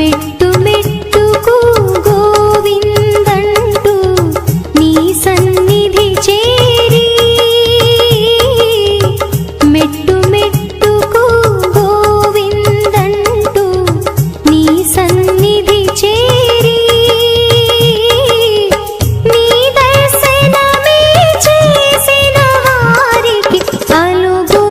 మెట్టు మెట్టుకు గో